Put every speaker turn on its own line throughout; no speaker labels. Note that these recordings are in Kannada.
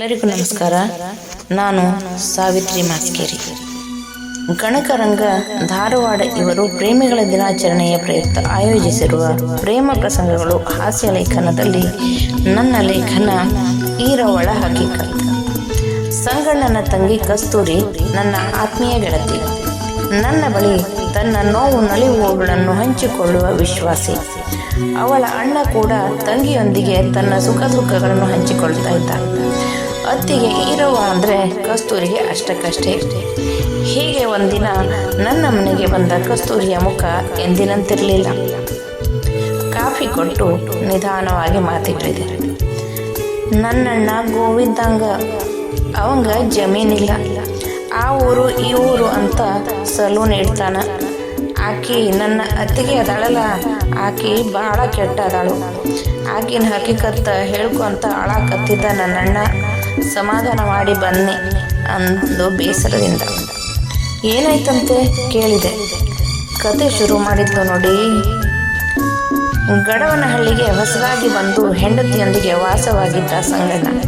ಎಲ್ಲರಿಗೂ ನಮಸ್ಕಾರ. ನಾನು ಸಾವಿತ್ರಿ ಮಾಸ್ಕೇರಿ. ಗಣಕರಂಗ ಧಾರವಾಡ ಇವರು ಪ್ರೇಮಿಗಳ ದಿನಾಚರಣೆಯ ಪ್ರಯುಕ್ತ ಆಯೋಜಿಸಿರುವ ಪ್ರೇಮ ಪ್ರಸಂಗಗಳು ಹಾಸ್ಯ ಲೇಖನದಲ್ಲಿ ನನ್ನ ಲೇಖನ ಈರವಳ ಹಕೀಕತ್ ಸಂಗಣ್ಣನ ತಂಗಿ ಕಸ್ತೂರಿ ನನ್ನ ಆತ್ಮೀಯ ಗೆಳತಿ. ನನ್ನ ಬಳಿ ತನ್ನ ನೋವು ನಲಿವುಗಳನ್ನು ಹಂಚಿಕೊಳ್ಳುವ ವಿಶ್ವಾಸಿ. ಅವಳ ಅಣ್ಣ ಕೂಡ ತಂಗಿಯೊಂದಿಗೆ ತನ್ನ ಸುಖ ದುಃಖಗಳನ್ನು ಹಂಚಿಕೊಳ್ತಾ ಇದ್ದ. ಅತ್ತಿಗೆ ಇರುವ ಅಂದರೆ ಕಸ್ತೂರಿಗೆ ಅಷ್ಟಕ್ಕಷ್ಟೇ. ಹೀಗೆ ಒಂದಿನ ನನ್ನ ಮನೆಗೆ ಬಂದ ಕಸ್ತೂರಿಯ ಮುಖ ಎಂದಿನಂತಿರಲಿಲ್ಲ. ಕಾಫಿ ಕೊಟ್ಟು ನಿಧಾನವಾಗಿ ಮಾತಿಟ್ಟಿದೆ. ನನ್ನಣ್ಣ ಗೋವಿದ್ದಂಗ ಅವಂಗ ಜಮೀನಿಲ್ಲ. ಆ ಊರು ಈ ಊರು ಅಂತ ಸಲೂನ್ ಇಡ್ತಾನ. ಆಕಿ ನನ್ನ ಅತ್ತಿಗೆ ಅದಾಳಲ್ಲ, ಆಕಿ ಭಾಳ ಕೆಟ್ಟ ಅದಾಳು ಆಕಿನ ಹಕಿಕತ್ತ ಹೇಳ್ಕೊಂತ ಅಳಾಕತ್ತಿದ್ದ ನನ್ನಣ್ಣ. ಸಮಾಧಾನ ಮಾಡಿ ಬನ್ನಿ ಅಂದು ಬೇಸರದಿಂದ. ಏನಾಯ್ತಂತೆ? ಕೇಳಿದೆ. ಕತೆ ಶುರು ಮಾಡಿದ್ದು ನೋಡಿ. ಗಡವನಹಳ್ಳಿಗೆ ಹೊಸದಾಗಿ ಬಂದು ಹೆಂಡತಿಯೊಂದಿಗೆ ವಾಸವಾಗಿದ್ದ ಸಂಗಣ್ಣ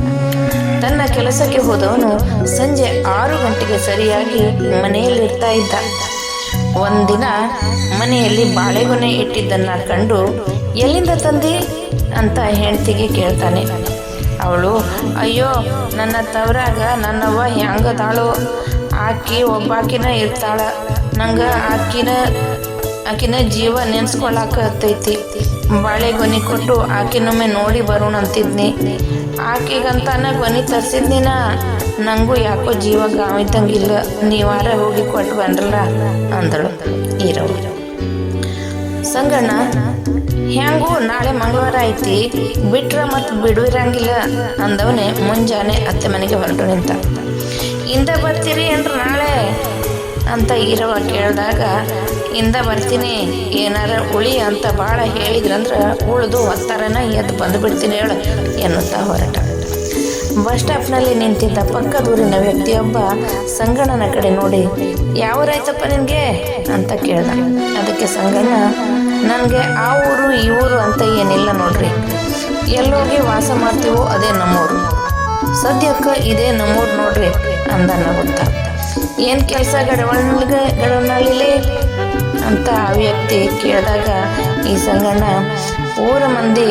ತನ್ನ ಕೆಲಸಕ್ಕೆ ಹೋದವನು ಸಂಜೆ ಆರು ಗಂಟೆಗೆ ಸರಿಯಾಗಿ ಮನೆಯಲ್ಲಿರ್ತಾ ಇದ್ದ. ಒಂದಿನ ಮನೆಯಲ್ಲಿ ಬಾಳೆಗೊನೆ ಇಟ್ಟಿದ್ದನ್ನ ಕಂಡು, ಎಲ್ಲಿಂದ ತಂದಿ? ಅಂತ ಹೆಂಡತಿಗೆ ಕೇಳ್ತಾನೆ. ಅವಳು, ಅಯ್ಯೋ, ನನ್ನ ತವರಾಗ ನನ್ನವ್ವ ಹೆಂಗದಾಳು ಆಕಿ ಒಬ್ಬಾಕಿನ ಇರ್ತಾಳ. ನಂಗೆ ಆಕಿನ ಆಕಿನ ಜೀವ ನೆನ್ಸ್ಕೊಳಕತ್ತೈತಿ ಬಾಳೆಗೊನೆ ಕೊಟ್ಟು ಆಕಿನೊಮ್ಮೆ ನೋಡಿ ಬರೋಣ ಅಂತಿದ್ನಿ. ಆಕಿಗಂತಾನ ಗೊನಿ ತರ್ಸಿದ್ನಿನ, ನಂಗೂ ಯಾಕೋ ಜೀವ ಗಾವಿದ್ದಂಗಿಲ್ಲ ನೀವಾರ ಹೋಗಿ ಕೊಟ್ಟು ಬಂದ್ರಲ್ಲ ಅಂದಳು ಇರೋ ಸಂಗಣ್ಣ ಹೆಂಗೂ ನಾಳೆ ಮಂಗಳವಾರ ಐತಿ, ಬಿಟ್ರ ಮತ್ತು ಬಿಡುವಿರಂಗಿಲ್ಲ ಅಂದವನೇ ಮುಂಜಾನೆ ಅತ್ತೆ ಮನೆಗೆ ಹೊರಟು ನಿಂತ. ಇಂದ ಬರ್ತೀರಿ ಅಂದ್ರೆ ನಾಳೆ? ಅಂತ ಈರವ ಕೇಳಿದಾಗ, ಇಂದ ಬರ್ತೀನಿ, ಏನಾರ ಉಳಿ ಅಂತ ಭಾಳ ಹೇಳಿದ್ರಂದ್ರೆ ಉಳಿದು ಒತ್ತಾರನ ಎದ್ದು ಬಂದು ಬಿಡ್ತೀನಿ ಹೇಳು ಎನ್ನುತ್ತಾ ಹೊರಟ. ಬಸ್ ಸ್ಟಾಪ್ನಲ್ಲಿ ನಿಂತಿದ್ದ ಪಕ್ಕದೂರಿನ ವ್ಯಕ್ತಿಯೊಬ್ಬ ಸಂಗಣ್ಣನ ಕಡೆ ನೋಡಿ, ಯಾವ ರೈತಪ್ಪ ನಿನಗೆ? ಅಂತ ಕೇಳ್ದ. ಅದಕ್ಕೆ ಸಂಗಣ್ಣ ನನಗೆ ಆ ಊರು, ಈ ಊರು ಅಂತ ಏನಿಲ್ಲ ನೋಡ್ರಿ. ಎಲ್ಲೋಗಿ ವಾಸ ಮಾಡ್ತೀವೋ ಅದೇ ನಮ್ಮೂರು. ಸದ್ಯಕ್ಕೆ ಇದೇ ನಮ್ಮೂರು ನೋಡ್ರಿ ಅಂದ ನಗುತ್ತ ಏನು ಕೆಲಸ ಗಡವಳಿಗೆ ಗಡವನಹಳ್ಳಿಲಿ ಅಂತ ಆ ವ್ಯಕ್ತಿ ಕೇಳಿದಾಗ ಈ ಸಂಗಣ್ಣ ಊರ ಮಂದಿ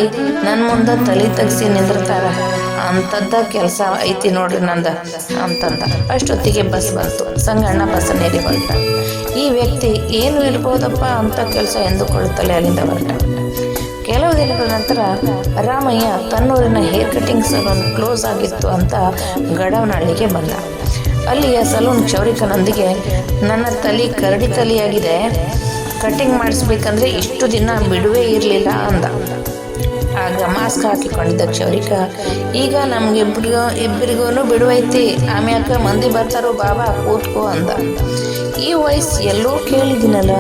ನನ್ನ ಮುಂದೆ ತಲೆ ತಗ್ಸಿ ನಿಂದಿರ್ತಾರ. ಅಂಥದ್ದ ಕೆಲಸ ಐತಿ ನೋಡ್ರಿ ನಂದ ಅಂತಂದ. ಅಷ್ಟೊತ್ತಿಗೆ ಬಸ್ ಬಂತು. ಸಂಗಣ್ಣ ಬಸ್ಸನ್ನೇರಿ ಹೊರಟ. ಈ ವ್ಯಕ್ತಿ ಏನು ಇರ್ಬೋದಪ್ಪ ಅಂತ ಕೆಲಸ ಎಂದುಕೊಳ್ಳುತ್ತಲೇ ಅಲ್ಲಿಂದ ಹೊರಟ. ಕೆಲವು ದಿನಗಳ ನಂತರ ರಾಮಯ್ಯ ತನ್ನೂರಿನ ಹೇರ್ ಕಟಿಂಗ್ ಸಲೂನ್ ಕ್ಲೋಸ್ ಆಗಿತ್ತು ಅಂತ ಗಡವನಹಳ್ಳಿಗೆ ಬಂದ. ಅಲ್ಲಿಯ ಸಲೂನ್ ಕ್ಷೌರಿಕನೊಂದಿಗೆ ನನ್ನ ತಲೆ ಕರಡಿ ತಲೆಯಾಗಿದೆ. ಕಟಿಂಗ್ ಮಾಡಿಸ್ಬೇಕಂದ್ರೆ ಇಷ್ಟು ದಿನ ಬಿಡುವೇ ಇರಲಿಲ್ಲ ಅಂದ. ಆಗ ಮಾಸ್ಕ್ ಹಾಕಿಕೊಂಡಿದ್ದ ಕ್ಷೌರಿಕ ಈಗ ನಮ್ಗಿಬ್ರಿಗೂ ಇಬ್ಬರಿಗೂ ಬಿಡುವೈತಿ. ಆಮ್ಯಾಕ ಮಂದಿ ಬರ್ತಾರೋ ಬಾಬಾ, ಕೂತ್ಕೋ ಅಂದ. ಈ ವಯಸ್ಸು ಎಲ್ಲೋ ಕೇಳಿದಿನಲ್ಲ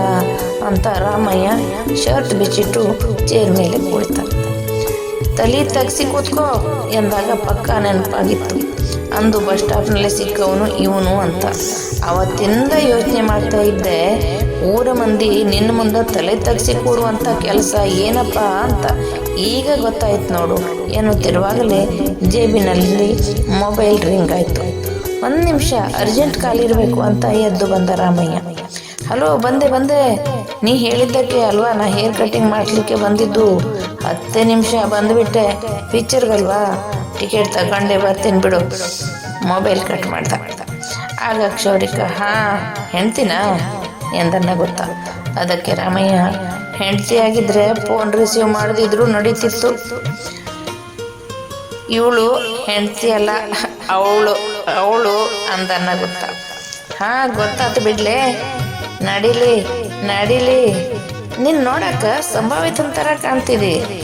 ಅಂತ ರಾಮಯ್ಯ ಶರ್ಟ್ ಬಿಚ್ಚಿಟ್ಟು ಚೇರ್ ಮೇಲೆ ಕುಳಿತ ತಲೆ ತಗ್ಸಿ ಕೂತ್ಕೋ ಎಂದಾಗ ಪಕ್ಕ ನೆನಪಾಗಿತ್ತು. ಅಂದು ಬಸ್ ಸ್ಟಾಪ್ನಲ್ಲಿ ಸಿಕ್ಕವನು ಇವನು ಅಂತ. ಅವತ್ತಿಂದ ಯೋಚನೆ ಮಾಡ್ತಾ ಇದ್ದೆ ಊರ ಮಂದಿ ನಿನ್ನ ಮುಂದೆ ತಲೆ ತಗ್ಸಿ ಕೂಡುವಂಥ ಕೆಲಸ ಏನಪ್ಪ ಅಂತ ಈಗ ಗೊತ್ತಾಯ್ತು ನೋಡು. ಎನ್ನುತ್ತಿರುವಾಗಲೇ ಜೇಬಿನಲ್ಲಿ ಮೊಬೈಲ್ ರಿಂಗ್ ಆಯಿತು. ಒಂದು ನಿಮಿಷ ಅರ್ಜೆಂಟ್ ಕಾಲಿರಬೇಕು ಅಂತ ಎದ್ದು ಬಂದ ರಾಮಯ್ಯ. ಹಲೋ, ಬಂದೆ ಬಂದೆ. ನೀ ಹೇಳಿದ್ದಕ್ಕೆ ಅಲ್ವಾ? ನಾ ಹೇರ್ ಕಟಿಂಗ್ ಮಾಡಲಿಕ್ಕೆ ಬಂದಿದ್ದು. ಹತ್ತೇ ನಿಮಿಷ ಬಂದುಬಿಟ್ಟೆ. ಪಿಕ್ಚರ್ಗಲ್ವಾ ಟಿಕೆಟ್ ತಗೊಂಡೆ, ಬರ್ತೀನಿ ಬಿಡು. ಮೊಬೈಲ್ ಕಟ್ ಮಾಡ್ತಾ ಆಗ ಕ್ಷೌರಿಕ ಹಾಂ ಹೆಣ್ತಿನ ಎಂದನ್ನ ಗೊತ್ತಾಗುತ್ತೆ ಅದಕ್ಕೆ ರಾಮಯ್ಯ, ಹೆಂಡತಿ ಆಗಿದ್ರೆ ಫೋನ್ ರಿಸೀವ್ ಮಾಡದಿದ್ರು ನಡೀತಿತ್ತು. ಇವಳು ಹೆಂಡತಿ ಅಲ್ಲ, ಅವಳು ಅವಳು ಅಂದನ್ನ ಗೊತ್ತಾ? ಹಾ, ಗೊತ್ತಾತು ಬಿಡ್ಲೆ. ನಡಿಲಿ ನಡಿಲಿ. ನೀನ್ ನೋಡಕ್ಕ ಸಂಭಾವಿತನ ಥರ ಕಾಣ್ತಿದಿ.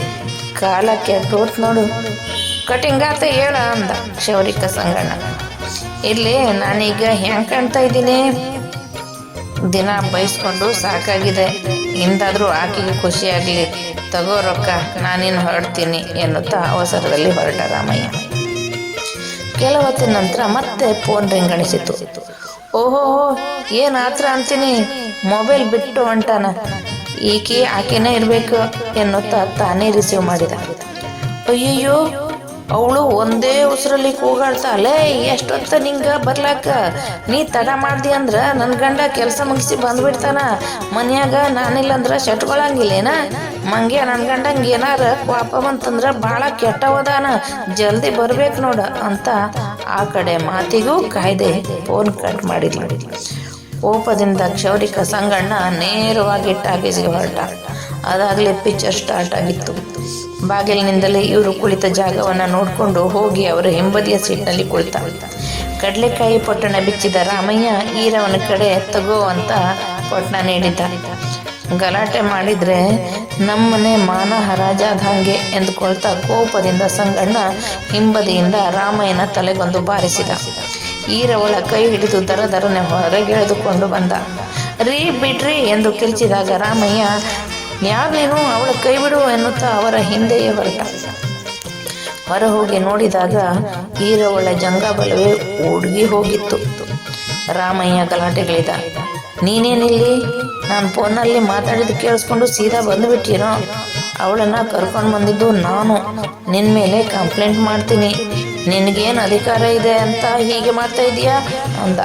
ಕಾಲ ಕೆಟ್ಟೋತ್ ನೋಡು. ಕಟಿಂಗ್ ಆತ ಹೇಳ ಅಂದ ಕ್ಷೌರಿಕ ಸಂಗಣ್ಣ. ಇಲ್ಲಿ ನಾನೀಗ ಹೆಂಗೆ ಕಾಣ್ತಾ ಇದ್ದೀನಿ? ದಿನ ಬೈಸ್ಕೊಂಡು ಸಾಕಾಗಿದೆ. ಇಂದಾದರೂ ಆಕೆಗೆ ಖುಷಿಯಾಗಲಿ. ತಗೋ ರೊಕ್ಕ, ನಾನಿನ್ನು ಹೊರಡ್ತೀನಿ ಎನ್ನುತ್ತಾ ಅವಸರದಲ್ಲಿ ಹೊರಟ ರಾಮಯ್ಯ. ನಂತರ ಮತ್ತೆ ಫೋನ್ ರಿಂಗಣಿಸಿತು ಓಹೋ, ಏನ್ ಆತ್ರ ಅಂತೀನಿ? ಮೊಬೈಲ್ ಬಿಟ್ಟು ಹೊಂಟಾನ. ಈಕೆ ಆಕೆನೇ ಇರಬೇಕು ಎನ್ನುತ್ತಾ ತಾನೇ ರಿಸೀವ್ ಮಾಡಿದ. ಅಯ್ಯಯ್ಯೋ ಅವಳು ಒಂದೇ ಉಸಿರಲ್ಲಿ ಕೂಗಾಡ್ತಾಳೆ ಎಷ್ಟೊತ್ತ ನಿಂಗ ಬರ್ಲಾಕ? ನೀ ತಡ ಮಾಡ್ದಿ ಅಂದ್ರ ನನ್ನ ಗಂಡ ಕೆಲಸ ಮುಗಿಸಿ ಬಂದ್ಬಿಡ್ತಾನ. ಮನ್ಯಾಗ ನಾನಿಲ್ಲ ಅಂದ್ರ ಶಟ್ಕೊಳಂಗಿಲ್ಲೇನ ಮಂಗೆ ನನ್ನ ಗಂಡಂಗ ಏನಾರ ಪಾಪ ಬಂತಂದ್ರ ಭಾಳ ಕೆಟ್ಟವದಾನ. ಜಲ್ದಿ ಬರ್ಬೇಕು ನೋಡ ಅಂತ ಆ ಕಡೆ ಮಾತಿಗೂ ಕಾಯ್ದೆ ಫೋನ್ ಕಟ್ ಮಾಡಿದ್ಲು. ಕೋಪದಿಂದ ಕ್ಷೌರಿಕ ಸಂಗಣ್ಣ ನೇರವಾಗಿ ಟಾಕೀಸ್ಗೆ ಹೊರಟ. ಅದಾಗಲೇ ಪಿಕ್ಚರ್ ಸ್ಟಾರ್ಟ್ ಆಗಿತ್ತು. ಬಾಗಿಲಿನಿಂದಲೇ ಇವರು ಕುಳಿತ ಜಾಗವನ್ನು ನೋಡಿಕೊಂಡು ಹೋಗಿ ಅವರ ಹಿಂಬದಿಯ ಸೀಟ್ನಲ್ಲಿ ಕುಳಿತ ಕಡಲೆಕಾಯಿ ಪೊಟ್ಟಣ ಬಿಚ್ಚಿದ ರಾಮಯ್ಯ ಈರವನ ಕಡೆ ತಗೋ ಅಂತ ಪೊಟ್ಟಣ ನೀಡಿದ್ದ ಗಲಾಟೆ ಮಾಡಿದ್ರೆ ನಮ್ಮನೆ ಮಾನ ಹರಾಜಾದ ಹಾಗೆ ಎಂದುಕೊಳ್ತಾ ಕೋಪದಿಂದ ಸಂಗಣ್ಣ ಹಿಂಬದಿಯಿಂದ ರಾಮಯ್ಯನ ತಲೆಗೊಂದು ಬಾರಿಸಿದ. ಈರವಳ ಕೈ ಹಿಡಿದು ದರ ದರನೆ ಹೊರಗೆಳೆದುಕೊಂಡು ಬಂದ. ರೀ ಬಿಡ್ರಿ ಎಂದು ಕಿರಿಚಿದಾಗ ರಾಮಯ್ಯ ಯಾರು ನೀನು ಅವಳ ಕೈ ಬಿಡು ಎನ್ನುತ್ತಾ ಅವರ ಹಿಂದೆಯೇ ಹೊರಟ ಹೊರ ಹೋಗಿ ನೋಡಿದಾಗ ಈರವಳ ಜಂಗಬಲವೇ ಉಡುಗಿ ಹೋಗಿತ್ತು. ರಾಮಯ್ಯ ಗಲಾಟೆಗಳಿದ, ನೀನೇನಿಲ್ಲಿ? ನಾನು ಫೋನಲ್ಲಿ ಮಾತಾಡಿದ್ದು ಕೇಳಿಸ್ಕೊಂಡು ಸೀದಾ ಬಂದುಬಿಟ್ಟಿರೋ ಅವಳನ್ನು ಕರ್ಕೊಂಡು ಬಂದಿದ್ದು ನಾನು. ನಿನ್ನ ಮೇಲೆ ಕಂಪ್ಲೇಂಟ್ ಮಾಡ್ತೀನಿ. ನಿನಗೇನು ಅಧಿಕಾರ ಇದೆ ಅಂತ ಹೀಗೆ ಮಾಡ್ತಾ ಇದೀಯಾ? ಅಂದ.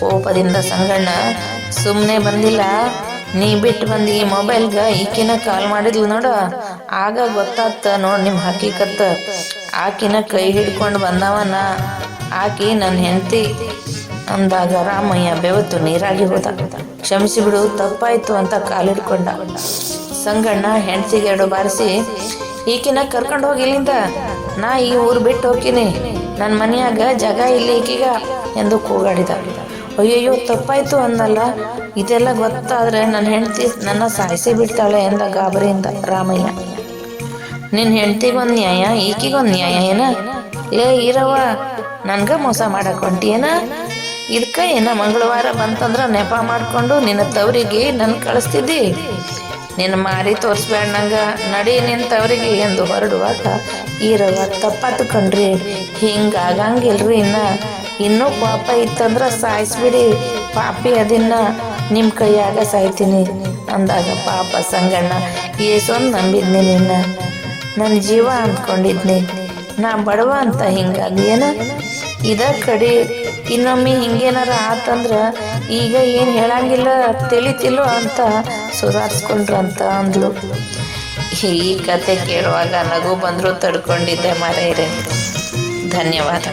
ಕೋಪದಿಂದ ಸಂಗಣ್ಣ ಸುಮ್ಮನೆ ಬಂದಿಲ್ಲ. ನೀ ಬಿಟ್ಟು ಬಂದು ಈ ಮೊಬೈಲ್ಗೆ ಈಕಿನ ಕಾಲ್ ಮಾಡಿದ್ಲು ನೋಡು. ಆಗ ಗೊತ್ತಾತ ನೋಡು ನಿಮ್ಮ ಹಕ್ಕಿಕತ್ತ ಆಕಿನ ಕೈ ಹಿಡ್ಕೊಂಡು ಬಂದವನ. ಆಕಿ ನನ್ನ ಹೆಂಡತಿ ಅಂದಾಗ ರಾಮಯ್ಯ ಬೆವತ್ತು ನೀರಾಗಿ ಹೋದ. ಕ್ಷಮಿಸಿ ಬಿಡು, ತಪ್ಪಾಯ್ತು ಅಂತ ಕಾಲಿಡ್ಕೊಂಡ ಸಂಗಣ್ಣ ಹೆಂಡತಿಗೆ ಎರಡು ಬಾರಿಸಿ, ಈಕಿನ ಕರ್ಕೊಂಡು ಹೋಗಿ ಇಲ್ಲಿಂದ. ನಾ ಈ ಊರು ಬಿಟ್ಟು ಹೋಗ್ತೀನಿ. ನನ್ನ ಮನೆಯಾಗ ಜಾಗ ಇಲ್ಲಿ ಈಕೀಗ ಎಂದು ಕೂಗಾಡಿದ. ಅಯ್ಯಯ್ಯೋ ತಪ್ಪಾಯ್ತು ಅನ್ನಲ್ಲ. ಇದೆಲ್ಲ ಗೊತ್ತಾದ್ರೆ ನನ್ನ ಹೆಂಡತಿ ನನ್ನ ಸಾಯಿಸಿ ಬಿಡ್ತಾಳೆ ಎಂದ ಗಾಬರಿಯಿಂದ ರಾಮಯ್ಯ. ನಿನ್ನ ಹೆಂಡತಿಗೊಂದು ನ್ಯಾಯ ಈಕಿಗೊಂದು ನ್ಯಾಯ ಏನ? ಏ, ಈರವ್ವ, ನನ್ಗ ಮೋಸ ಮಾಡಕ್ ಹೊಂಟಿಯೇನ? ಇದಕ್ಕ ಏನ ಮಂಗಳವಾರ ಬಂತಂದ್ರ ನೆಪ ಮಾಡ್ಕೊಂಡು ನಿನ್ನ ತವರಿಗೆ ನನ್ನ ಕಳಿಸ್ತಿದ್ದಿ? ನಿನ್ನ ಮಾರಿ ತೋರಿಸ್ಬೇಡ ನಡಿ ನಿನ್ನ ತವರಿಗೆ ಎಂದು ಹೊರಡುವಾಗ, ಈರವ್ವ, ತಪ್ಪಾತು ಕಣ್ರಿ, ಹಿಂಗಾಗಂಗಿಲ್ರಿ ಇನ್ನ. ಇನ್ನೂ ಪಾಪ ಇತ್ತಂದ್ರೆ ಸಾಯಿಸ್ಬಿಡಿ. ಪಾಪಿ ಅದನ್ನ ನಿಮ್ಮ ಕೈಯಾಗ ಸಾಯ್ತೀನಿ ಅಂದಾಗ ಪಾಪ ಸಂಗಣ್ಣ, ಏಸೊಂದು ನಂಬಿದ್ನಿ ನಿನ್ನ. ನನ್ನ ಜೀವ ಅಂದ್ಕೊಂಡಿದ್ನಿ. ನಾ ಬಡವ ಅಂತ ಹಿಂಗಾಗಿ ಏನ? ಇದ ಕಡಿ ಇನ್ನೊಮ್ಮೆ ಹಿಂಗೇನಾರ ಆತಂದ್ರ ಈಗ ಏನು ಹೇಳಂಗಿಲ್ಲ ತಿಳಿತಿಲ್ಲೋ ಅಂತ ಸುಧಾರಿಸ್ಕೊಂಡ್ರು ಅಂತ ಅಂದ್ಲು. ಈ ಕತೆ ಕೇಳುವಾಗ ನಗು ಬಂದರೂ ತಡ್ಕೊಂಡಿದ್ದೆ ಮರೆಯರೆ. ಧನ್ಯವಾದ